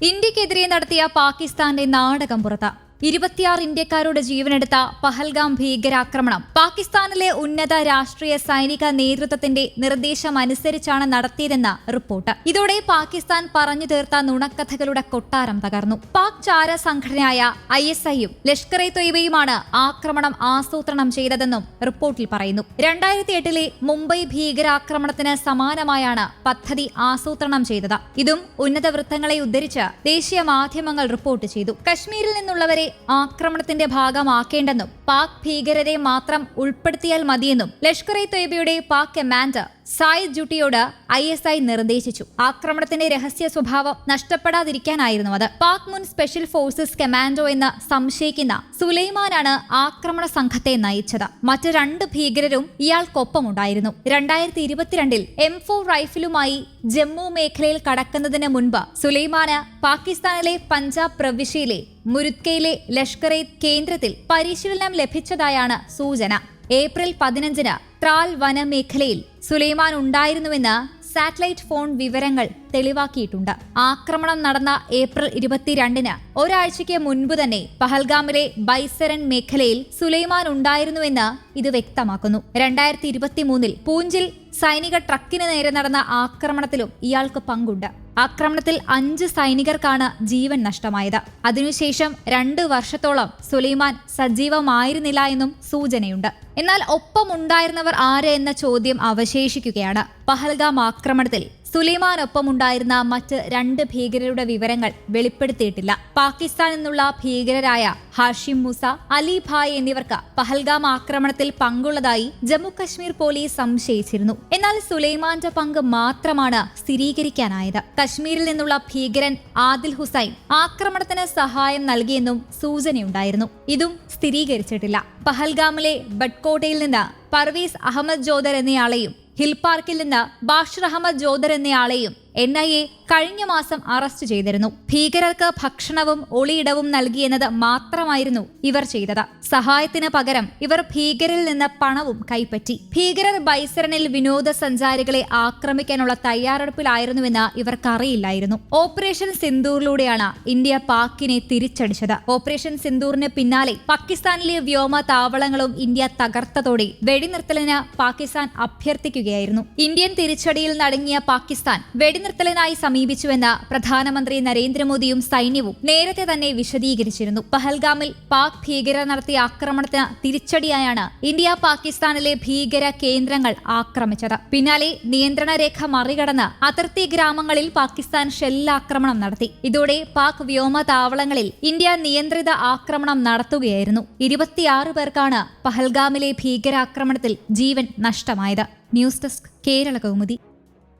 ഇന്ത്യക്കെതിരെ നടത്തിയ പാകിസ്ഥാന്റെ നാടകം പുറത്ത് ഇരുപത്തിയാറ് ഇന്ത്യക്കാരുടെ ജീവനെടുത്ത പഹൽഗാം ഭീകരാക്രമണം പാകിസ്ഥാനിലെ ഉന്നത രാഷ്ട്രീയ സൈനിക നേതൃത്വത്തിന്റെ നിർദ്ദേശം അനുസരിച്ചാണ് നടത്തിയതെന്ന റിപ്പോർട്ട്. ഇതോടെ പാകിസ്ഥാൻ പറഞ്ഞു തീർത്ത നുണക്കഥകളുടെ കൊട്ടാരം തകർന്നു. പാക് ചാര സംഘടനയായ ഐ എസ് ഐയും ലഷ്കർ എ തൊയ്ബയുമാണ് ആക്രമണം ആസൂത്രണം ചെയ്തതെന്നും റിപ്പോർട്ടിൽ പറയുന്നു. രണ്ടായിരത്തി എട്ടിലെ മുംബൈ ഭീകരാക്രമണത്തിന് സമാനമായാണ് പദ്ധതി ആസൂത്രണം ചെയ്തത്. ഇതും ഉന്നത വൃത്തങ്ങളെ ഉദ്ധരിച്ച് ദേശീയ മാധ്യമങ്ങൾ റിപ്പോർട്ട് ചെയ്തു. കശ്മീരിൽ നിന്നുള്ളവരെ ആക്രമണത്തിന്റെ ഭാഗമാക്കേണ്ടെന്നും പാക് ഭീകരരെ മാത്രം ഉൾപ്പെടുത്തിയാൽ മതിയെന്നും ലഷ്കർ ഇ തൊയ്ബയുടെ പാക് കമാൻഡർ സായിദ് ജുട്ടിയോട് ഐ എസ് ഐ നിർദ്ദേശിച്ചു. ആക്രമണത്തിന്റെ രഹസ്യ സ്വഭാവം നഷ്ടപ്പെടാതിരിക്കാനായിരുന്നു അത്. പാക് മുൻ സ്പെഷ്യൽ ഫോഴ്സസ് കമാൻഡോ എന്ന് സംശയിക്കുന്ന സുലൈമാനാണ് ആക്രമണ സംഘത്തെ നയിച്ചത്. മറ്റ് രണ്ട് ഭീകരരും ഇയാൾക്കൊപ്പമുണ്ടായിരുന്നു. രണ്ടായിരത്തി ഇരുപത്തിരണ്ടിൽ എം ഫോർ റൈഫിലുമായി ജമ്മു മേഖലയിൽ കടക്കുന്നതിന് മുൻപ് സുലൈമാന് പാകിസ്ഥാനിലെ പഞ്ചാബ് പ്രവിശ്യയിലെ മുരുത്കയിലെ ലഷ്കർ കേന്ദ്രത്തിൽ പരിശീലനം ലഭിച്ചതായാണ് സൂചന. ഏപ്രിൽ പതിനഞ്ചിന് ത്രാൽ വനമേഖലയിൽ സുലൈമാൻ ഉണ്ടായിരുന്നുവെന്ന് സാറ്റലൈറ്റ് ഫോൺ വിവരങ്ങൾ തെളിവാക്കിയിട്ടുണ്ട്. ആക്രമണം നടന്ന ഏപ്രിൽ ഇരുപത്തിരണ്ടിന് ഒരാഴ്ചയ്ക്ക് മുൻപ് തന്നെ പഹൽഗാമിലെ ബൈസരൻ മേഖലയിൽ സുലൈമാൻ ഉണ്ടായിരുന്നുവെന്ന് ഇത് വ്യക്തമാക്കുന്നു. രണ്ടായിരത്തി ഇരുപത്തിമൂന്നിൽ പൂഞ്ചിൽ സൈനിക ട്രക്കിന് നേരെ നടന്ന ആക്രമണത്തിലും ഇയാൾക്ക് പങ്കുണ്ട്. ആക്രമണത്തിൽ അഞ്ച് സൈനികർക്കാണ് ജീവൻ നഷ്ടമായത്. അതിനുശേഷം രണ്ട് വർഷത്തോളം സുലൈമാൻ സജീവമായിരുന്നില്ല എന്നും സൂചനയുണ്ട്. എന്നാൽ ഒപ്പമുണ്ടായിരുന്നവർ ആര് എന്ന ചോദ്യം അവശേഷിക്കുകയാണ്. പഹൽഗാം ആക്രമണത്തിൽ സുലൈമാനൊപ്പമുണ്ടായിരുന്ന മറ്റ് രണ്ട് ഭീകരരുടെ വിവരങ്ങൾ വെളിപ്പെടുത്തിയിട്ടില്ല. പാകിസ്ഥാനിൽ നിന്നുള്ള ഭീകരരായ ഹാഷിം മുസ അലി ഭായ് എന്നിവർക്ക് പഹൽഗാം ആക്രമണത്തിൽ പങ്കുള്ളതായി ജമ്മു കശ്മീർ പോലീസ് സംശയിച്ചിരുന്നു. എന്നാൽ സുലൈമാന്റെ പങ്ക് മാത്രമാണ് സ്ഥിരീകരിക്കാനായത്. കശ്മീരിൽ നിന്നുള്ള ഭീകരൻ ആദിൽ ഹുസൈൻ ആക്രമണത്തിന് സഹായം നൽകിയെന്നും സൂചനയുണ്ടായിരുന്നു. ഇതും സ്ഥിരീകരിച്ചിട്ടില്ല. പഹൽഗാമിലെ ബഡ്കോട്ടയിൽ നിന്ന് പർവീസ് അഹമ്മദ് ജോദർ എന്നയാളെയും ഹിൽ പാർക്കിൽ നിന്ന് ബാഷിർ അഹമ്മദ് ജോദർ എന്നയാളെയും എൻ ഐ എ കഴിഞ്ഞ മാസം അറസ്റ്റ് ചെയ്തിരുന്നു. ഭീകരർക്ക് ഭക്ഷണവും ഒളിയിടവും നൽകിയെന്നത് മാത്രമായിരുന്നു ഇവർ ചെയ്തത്. സഹായത്തിന് പകരം ഇവർ ഭീകരിൽ നിന്ന് പണവും കൈപ്പറ്റി. ഭീകരർ ബൈസരനിൽ വിനോദസഞ്ചാരികളെ ആക്രമിക്കാനുള്ള തയ്യാറെടുപ്പിലായിരുന്നുവെന്ന് ഇവർക്കറിയില്ലായിരുന്നു. ഓപ്പറേഷൻ സിന്ദൂറിലൂടെയാണ് ഇന്ത്യ പാക്കിനെ തിരിച്ചടിച്ചത്. ഓപ്പറേഷൻ സിന്ദൂറിന് പിന്നാലെ പാകിസ്ഥാനിലെ വ്യോമ താവളങ്ങളും ഇന്ത്യ തകർത്തതോടെ വെടിനിർത്തലിന് പാകിസ്ഥാൻ അഭ്യർത്ഥിക്കുകയായിരുന്നു. ഇന്ത്യൻ തിരിച്ചടിയിൽ നടങ്ങിയ പാകിസ്ഥാൻ വെടിനിർത്തലിനായി സമീപിച്ചുവെന്ന് പ്രധാനമന്ത്രി നരേന്ദ്രമോദിയും സൈന്യവും നേരത്തെ തന്നെ വിശദീകരിച്ചിരുന്നു. പഹൽഗാമിൽ പാക് ഭീകരർ നടത്തിയ ആക്രമണത്തിന് തിരിച്ചടിയായാണ് ഇന്ത്യ പാകിസ്ഥാനിലെ ഭീകര കേന്ദ്രങ്ങൾ ആക്രമിച്ചത്. പിന്നാലെ നിയന്ത്രണ രേഖ മറികടന്ന് അതിർത്തി ഗ്രാമങ്ങളിൽ പാകിസ്ഥാൻ ഷെല്ലാക്രമണം നടത്തി. ഇതോടെ പാക് വ്യോമ താവളങ്ങളിൽ ഇന്ത്യ നിയന്ത്രിത ആക്രമണം നടത്തുകയായിരുന്നു. ഇരുപത്തിയാറ് പേർക്കാണ് പഹൽഗാമിലെ ഭീകരാക്രമണത്തിൽ ജീവൻ നഷ്ടമായത്. News desk Kerala Kaumudi.